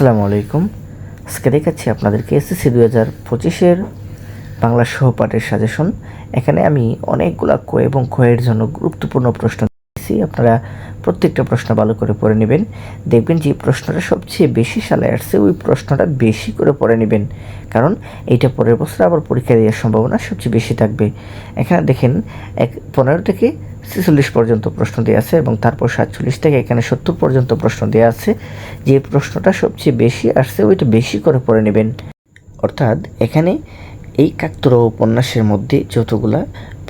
আসসালামু আলাইকুম। আজকে দেখাচ্ছি আপনাদেরকে এসএসসি দু হাজার পঁচিশের বাংলা সহপাঠের সাজেশন এখানে আমি অনেকগুলা ক এবং খয়ের জন্য গুরুত্বপূর্ণ প্রশ্ন দিয়েছি। আপনারা প্রত্যেকটা প্রশ্ন ভালো করে পড়ে নেবেন। দেখবেন যে প্রশ্নটা সবচেয়ে বেশি সালে আসছে, ওই প্রশ্নটা বেশি করে পড়ে নেবেন। কারণ এইটা পরের বছর আবার পরীক্ষা দেওয়ার সম্ভাবনা সবচেয়ে বেশি থাকবে। এখানে দেখেন, এক পনেরো থেকে ছেচল্লিশ পর্যন্ত প্রশ্ন দেওয়া আছে এবং তারপর সাতচল্লিশ থেকে এখানে সত্তর পর্যন্ত প্রশ্ন দেওয়া আছে। যে প্রশ্নটা সবচেয়ে বেশি আসছে, ওইটা বেশি করে পড়ে নেবেন। অর্থাৎ এখানে এই কাকতরা উপন্যাসের মধ্যে যতগুলা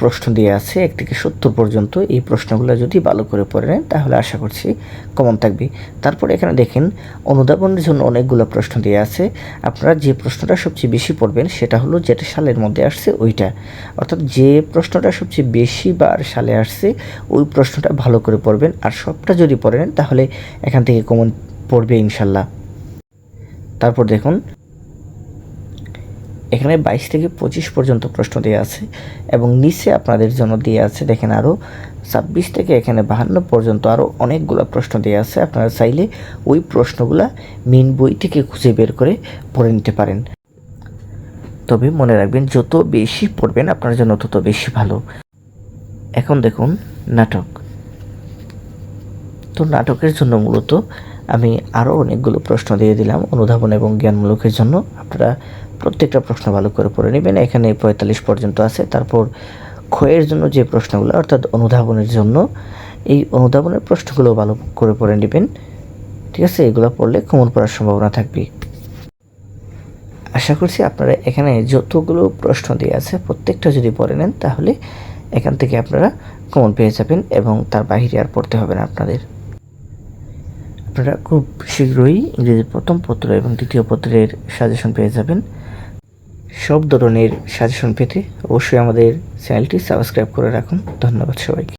প্রশ্ন দেওয়া আছে, এক থেকে সত্তর পর্যন্ত এই প্রশ্নগুলো যদি ভালো করে পড়ে নেন, তাহলে আশা করছি কমন থাকবে। তারপর এখানে দেখেন, অনুধাবনের জন্য অনেকগুলো প্রশ্ন দেওয়া আছে। আপনারা যে প্রশ্নটা সবচেয়ে বেশি পড়বেন, সেটা হলো যেটা সালের মধ্যে আসছে, ওইটা। অর্থাৎ যে প্রশ্নটা সবচেয়ে বেশি বার সালে আসছে, ওই প্রশ্নটা ভালো করে পড়বেন। আর সবটা যদি পড়ে নেন, তাহলে এখান থেকে কমন পড়বে ইনশাল্লাহ। তারপর দেখুন এখানে বাইশ থেকে পঁচিশ পর্যন্ত প্রশ্ন দেওয়া আছে এবং নিচে আপনাদের জন্য দেওয়া আছে, দেখেন আরও ছাব্বিশ থেকে এখানে বাহান্ন পর্যন্ত আরও অনেকগুলো প্রশ্ন দেওয়া আছে। আপনারা চাইলে ওই প্রশ্নগুলা মেন বই থেকে খুঁজে বের করে পড়ে নিতে পারেন। তবে মনে রাখবেন, যত বেশি পড়বেন, আপনার জন্য তত বেশি ভালো। এখন দেখুন, নাটক। তো নাটকের জন্য মূলত আমি আরও অনেকগুলো প্রশ্ন দিয়ে দিলাম অনুধাবন এবং জ্ঞানমূলকের জন্য। আপনারা প্রত্যেকটা প্রশ্ন ভালো করে পড়ে নেবেন। এখানে পঁয়তাল্লিশ পর্যন্ত আছে। তারপর ক্ষয়ের জন্য যে প্রশ্নগুলো, অর্থাৎ অনুধাবনের জন্য, এই অনুধাবনের প্রশ্নগুলো ভালো করে পড়ে নেবেন। ঠিক আছে, এগুলো পড়লে কমন পড়ার সম্ভাবনা থাকবে আশা করছি আপনারা এখানে যতগুলো প্রশ্ন দিয়ে আছে, প্রত্যেকটা যদি পড়ে নেন, তাহলে এখান থেকে আপনারা কমন পেয়ে যাবেন এবং তার বাইরে আর পড়তে হবে না আপনাদের। আপনারা খুব শীঘ্রই ইংরেজির প্রথম পত্র এবং দ্বিতীয় পত্রের সাজেশন পেয়ে যাবেন। সব ধরনের সাজেশন পেতে অবশ্যই আমাদের চ্যানেলটি সাবস্ক্রাইব করে রাখুন। ধন্যবাদ সবাইকে।